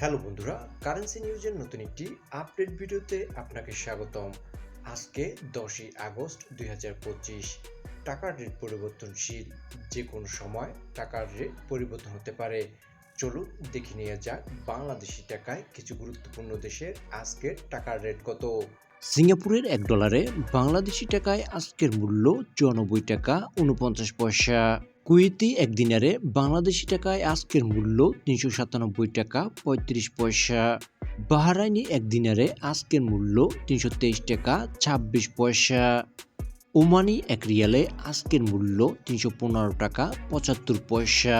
Hello বন্ধুরা currency নিউজের নতুন একটি আপডেট ভিডিওতে আপনাকে স্বাগতম। আজকে দশই আগস্ট দুই টাকার রেট পরিবর্তনশীল যে কোনো সময় টাকার রেট পরিবর্তন হতে পারে। চলুন দেখে নিয়ে যাক বাংলাদেশি টাকায় কিছু গুরুত্বপূর্ণ দেশের আজকের টাকার রেট কত। সিঙ্গাপুরের এক ডলারে বাংলাদেশি টাকায় আজকের মূল্য চুরানব্বই টাকা উনপঞ্চাশ পয়সা। কুয়েতি এক দিনারে বাংলাদেশি টাকায় আজকের মূল্য তিনশো সাতানব্বই টাকা পঁয়ত্রিশ পয়সা। বাহারাইনি এক দিনারে আজকের মূল্য তিনশো তেইশ টাকা ছাব্বিশ পয়সা। ওমানি এক রিয়ালে আজকের মূল্য তিনশো পনেরো টাকা পঁচাত্তর পয়সা।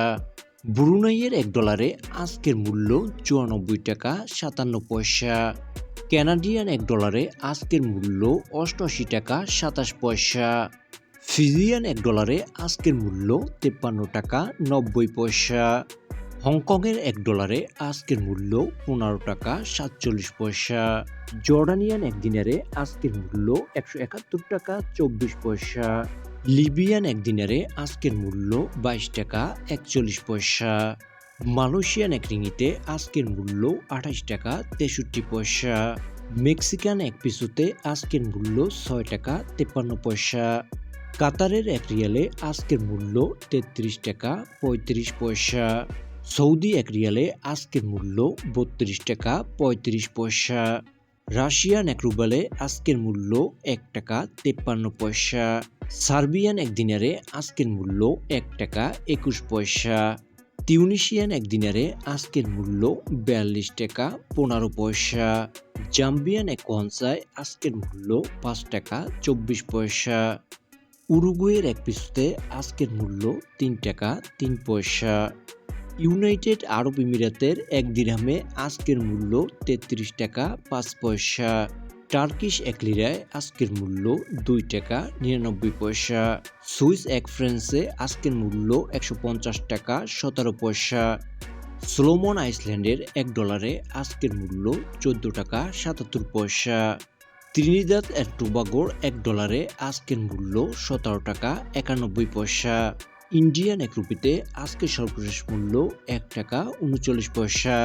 ব্রুনাইয়ের এক ডলারে আজকের মূল্য চুরানব্বই টাকা সাতান্ন পয়সা। ক্যানাডিয়ান এক ডলারে আজকের মূল্য অষ্টআশি টাকা সাতাশ পয়সা। ফিজিয়ান এক ডলারে আজকের মূল্য তেপ্পান্ন টাকা নব্বই পয়সা। হংকংয়ের এক ডলারে আজকের মূল্য পনেরো টাকা সাতচল্লিশ পয়সা। জর্ডানিয়ান এক দিনারে আজকের মূল্য একশো একাত্তর টাকা চব্বিশ পয়সা। লিবিয়ান এক দিনারে আজকের মূল্য বাইশ টাকা একচল্লিশ পয়সা। মালয়েশিয়ান এক রিঙিতে আজকের মূল্য আঠাশ টাকা তেষট্টি পয়সা। মেক্সিকান এক পিসুতে আজকের মূল্য ছয় টাকা তেপ্পান্ন পয়সা। কাতারের এক রিয়ালে আজকের মূল্য তেত্রিশ টাকা পঁয়ত্রিশ পয়সা। সৌদি এক রিয়ালে আজকের মূল্য বত্রিশ টাকা পঁয়ত্রিশ পয়সা। রাশিয়ান এক রুবেলে আজকের মূল্য এক টাকা তেপ্পান্ন পয়সা। সার্বিয়ান এক দিনারে আজকের মূল্য এক টাকা একুশ পয়সা। তিউনিশিয়ান এক দিনারে আজকের মূল্য বিয়াল্লিশ টাকা পনেরো পয়সা। জাম্বিয়ান এক কনসায় আজকের মূল্য পাঁচ টাকা চব্বিশ পয়সা। উরুগুয়ের এক পিসুতে আজকের মূল্য তিন টাকা, তিন পয়সা। ইউনাইটেড আরব আমিরাতের এক দিরহামে আজকের মূল্য তেত্রিশ টাকা, পাঁচ পয়সা। টার্কিশ এক লিরায় আজকের মূল্য দুই টাকা, নিরানব্বই পয়সা। সুইস এক ফ্রান্সে আজকের মূল্য একশো পঞ্চাশ টাকা, সতেরো পয়সা। সোলোমন আইসল্যান্ডের এক ডলারে আজকের মূল্য চোদ্দ টাকা, সাতাত্তর পয়সা। ত্রিনিদাদ অ্যান্ড টোবাগোর এক ডলারে আজকের মূল্য সতেরো টাকা একানব্বই পয়সা। ইন্ডিয়ান এক রুপিতে আজকের সর্বশেষ মূল্য এক টাকা উনচল্লিশ পয়সা।